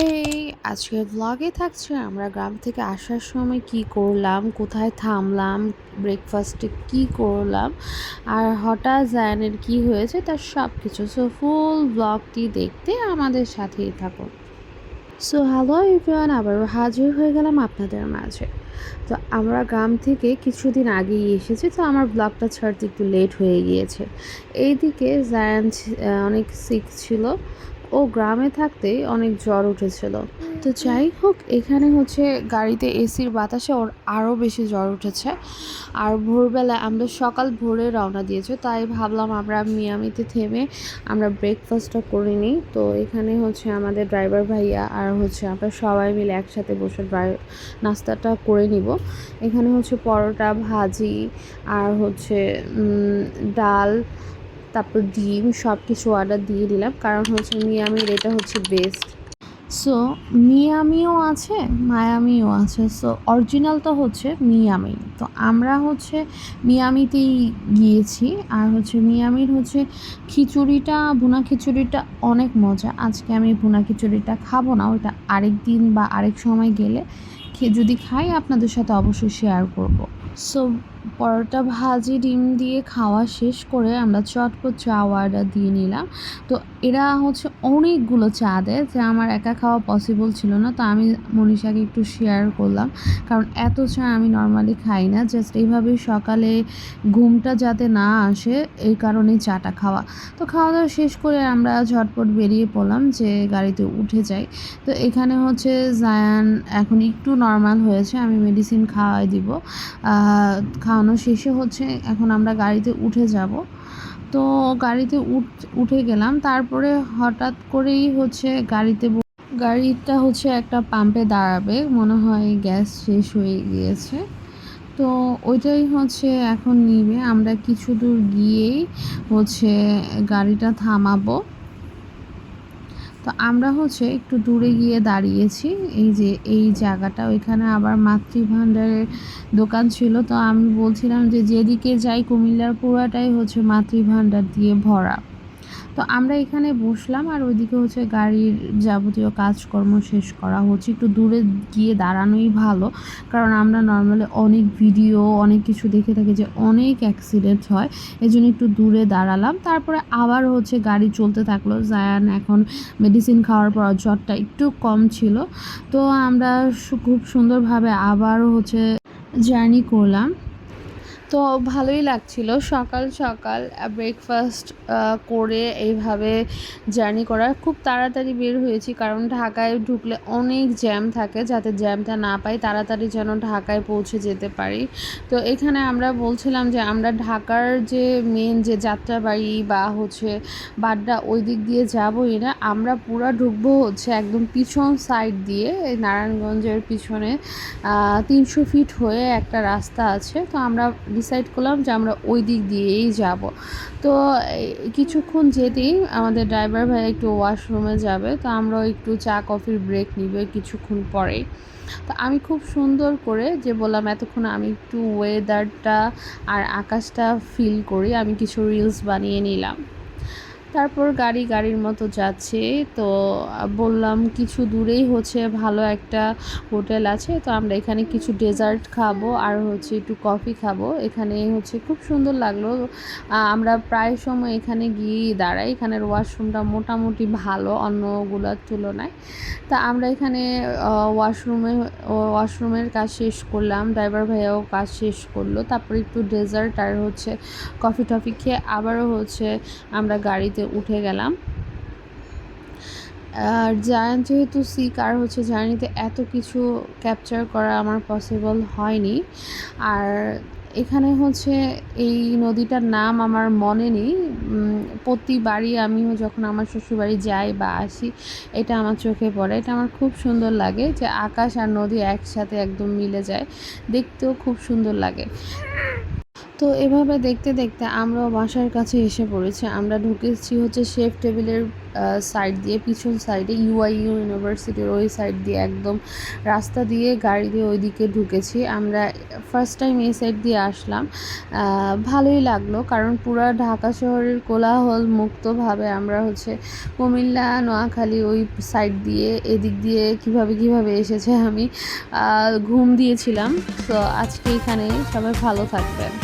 এই আজকের ব্লগে থাকছে, আমরা গ্রাম থেকে আসার সময় কি করলাম, কোথায় থামলাম ব্রেকফাস্টে কি করলাম, আর হঠাৎ জায়ানের কি হয়েছে, তার সব কিছু সো ফুল ব্লগটি দেখতে আমাদের সাথেই থাকুন। সো হ্যালো এভরিওয়ান আবারও হাজির হয়ে গেলাম আপনাদের মাঝে। তো আমরা গ্রাম থেকে কিছুদিন আগেই এসেছি, তো আমার ব্লগটা ছাড়তে একটু লেট হয়ে গিয়েছে। এইদিকে জায়ান অনেক সিক ছিল। ও গ্রামে থাকতেই অনেক জ্বর উঠেছিল। তো যাই হোক, এখানে হচ্ছে গাড়িতে এসির বাতাসে ওর আরও বেশি জ্বর উঠেছে। আর ভোরবেলা আমরা সকাল ভোরে রওনা দিয়েছে, তাই ভাবলাম আমরা মিয়ামিতে থেমে আমরা ব্রেকফাস্টটা করে নিই। তো এখানে হচ্ছে আমাদের ড্রাইভার ভাইয়া আর হচ্ছে আমরা সবাই মিলে একসাথে বসে নাস্তাটা করে নিব। এখানে হচ্ছে পরোটা, ভাজি আর হচ্ছে ডাল তারপর ডিম সব কিছু অর্ডার দিয়ে দিলাম। কারণ হচ্ছে মিয়ামির এটা হচ্ছে বেস্ট সো মিয়ামিও আছে, মায়ামিও আছে। সো অরিজিনাল তো হচ্ছে মিয়ামি। তো আমরা হচ্ছে মিয়ামিতেই গিয়েছি। আর হচ্ছে মিয়ামির হচ্ছে খিচুড়িটা, ভুনা খিচুড়িটা অনেক মজা। আজকে আমি ভুনা খিচুড়িটা খাব না ওইটা আরেক দিন বা আরেক সময় গেলে যদি খাই, আপনাদের সাথে অবশ্যই শেয়ার করব। সো পরোটা ভাজি, ডিম দিয়ে খাওয়া শেষ করে আমরা চটপট চা অর্ডার দিয়ে নিলাম। তো এরা হচ্ছে অনেকগুলো চা দেয় যে আমার একা খাওয়া পসিবল ছিল না। তো আমি মনীষাকে একটু শেয়ার করলাম। কারণ এত চা আমি নর্মালি খাই না। জাস্ট এইভাবেই সকালে ঘুমটা যাতে না আসে, এই কারণেই চাটা খাওয়া। তো খাওয়া দাওয়া শেষ করে আমরা ঝটপট বেরিয়ে পড়লাম যে গাড়িতে উঠে যাই। তো এখানে হচ্ছে জায়ান এখন একটু নর্মাল হয়েছে। আমি মেডিসিন খাওয়াই দিব। খাওয়ানো শেষে হচ্ছে এখন আমরা গাড়িতে উঠে যাব। তো গাড়িতে উঠ গেলাম। তারপরে হঠাৎ করেই হচ্ছে গাড়িতে গাড়িটা হচ্ছে একটা পাম্পে দাঁড়াবে। মনে হয় গ্যাস শেষ হয়ে গিয়েছে। তো ওইটাই হচ্ছে এখন নিবে। আমরা কিছু দূর গিয়েই হচ্ছে গাড়িটা থামাবো। তো আমরা হচ্ছে একটু দূরে গিয়ে দাঁড়িয়েছি। এই যে এই জায়গাটা, ওইখানে আবার মাতৃভাণ্ডারের দোকান ছিল। তো আমি বলছিলাম যে যেদিকে যাই কুমিল্লার পুরাটাই হচ্ছে মাতৃভাণ্ডার দিয়ে ভরা। তো আমরা এখানে বসলাম আর ওইদিকে হচ্ছে গাড়ির যাবতীয় কাজকর্ম শেষ করা হচ্ছে। একটু দূরে গিয়ে দাঁড়ানোই ভালো, কারণ আমরা নর্মালি অনেক ভিডিও অনেক কিছু দেখে থাকি যে অনেক অ্যাক্সিডেন্ট হয় এই জন্য একটু দূরে দাঁড়ালাম। তারপরে আবার হচ্ছে গাড়ি চলতে থাকল, জায়ান এখন মেডিসিন খাওয়ার পর জ্বরটা একটু কম ছিল। তো আমরা খুব সুন্দরভাবে আবারও হচ্ছে জার্নি করলাম। তো ভালোই লাগছিল। সকাল সকাল ব্রেকফাস্ট করে এইভাবে জার্নি করা খুব তাড়াতাড়ি বের হয়েছি কারণ ঢাকায় ঢুকলে অনেক জ্যাম থাকে। যাতে জ্যামটা না পাই, তাড়াতাড়ি যেন ঢাকায় পৌঁছে যেতে পারি। তো এখানে আমরা বলছিলাম যে আমরা ঢাকার যে মেন যে যাত্রাবাড়ি বা হচ্ছে বাড্ডা ওই দিক দিয়ে যাবোই না, আমরা পুরো ঢুকবো হচ্ছে একদম পিছন সাইড দিয়ে, এই নারায়ণগঞ্জের পিছনে তিনশো ফিট হয়ে একটা রাস্তা আছে। তো আমরা ডিসাইড করলাম যে আমরা ওই দিক দিয়েই যাব। তো কিছুক্ষণ যেতেই আমাদের ড্রাইভার ভাই একটু ওয়াশরুমে যাবে, তো আমরাও একটু চা, কফির ব্রেক নিবে কিছুক্ষণ পরেই। তো আমি খুব সুন্দর করে যে বললাম, এতক্ষণ আমি একটু ওয়েদারটা আর আকাশটা ফিল করি, আমি কিছু রিলস বানিয়ে নিলাম। তারপর গাড়ি গাড়ির মতো যাচ্ছে। তো বললাম কিছু দূরেই হচ্ছে ভালো একটা হোটেল আছে। তো আমরা এখানে কিছু ডেজার্ট খাব আর হচ্ছে একটু কফি খাব। এখানে হচ্ছে খুব সুন্দর লাগল। আমরা প্রায় সময় এখানে গিয়েই দাঁড়াই। এখানের ওয়াশরুমটা মোটামুটি ভালো অন্যগুলোর তুলনায়। তা আমরা এখানে ওয়াশরুমে ওয়াশরুমের কাজ শেষ করলাম। ড্রাইভার ভাইয়াও কাজ শেষ করল। তারপর একটু ডেজার্ট আর হচ্ছে কফি টফি খেয়ে আবারও হচ্ছে আমরা গাড়িতে উঠে গেলাম। আর জায়ান যেহেতু সিক আর হচ্ছে জার্নিতে এত কিছু ক্যাপচার করা আমার পসিবল হয়নি। আর এখানে হচ্ছে এই নদীটার নাম আমার মনে নেই। প্রতিবারই আমিও যখন আমার শ্বশুরবাড়ি যাই বা আসি, এটা আমার চোখে পড়ে। এটা আমার খুব সুন্দর লাগে যে আকাশ আর নদী একসাথে একদম মিলে যায়। দেখতেও খুব সুন্দর লাগে। তো এভাবে দেখতে দেখতে আমরাও বাসার কাছে এসে পড়েছি। আমরা ঢুকেছি হচ্ছে শেফ টেবিলের সাইড দিয়ে, পিছন সাইডে ইউআইইউ ইউনিভার্সিটির ওই সাইড দিয়ে একদম রাস্তা দিয়ে, গাড়ি দিয়ে ওইদিকে ঢুকেছি। আমরা ফার্স্ট টাইম এই সাইড দিয়ে আসলাম। ভালোই লাগল কারণ পুরা ঢাকা শহরের কোলাহল মুক্তভাবে আমরা হচ্ছে কুমিল্লা, নোয়াখালী ওই সাইড দিয়ে, এদিক দিয়ে কীভাবে কীভাবে এসেছে আমি ঘুম দিয়েছিলাম। তো আজকে এখানে সবাই ভালো থাকবেন।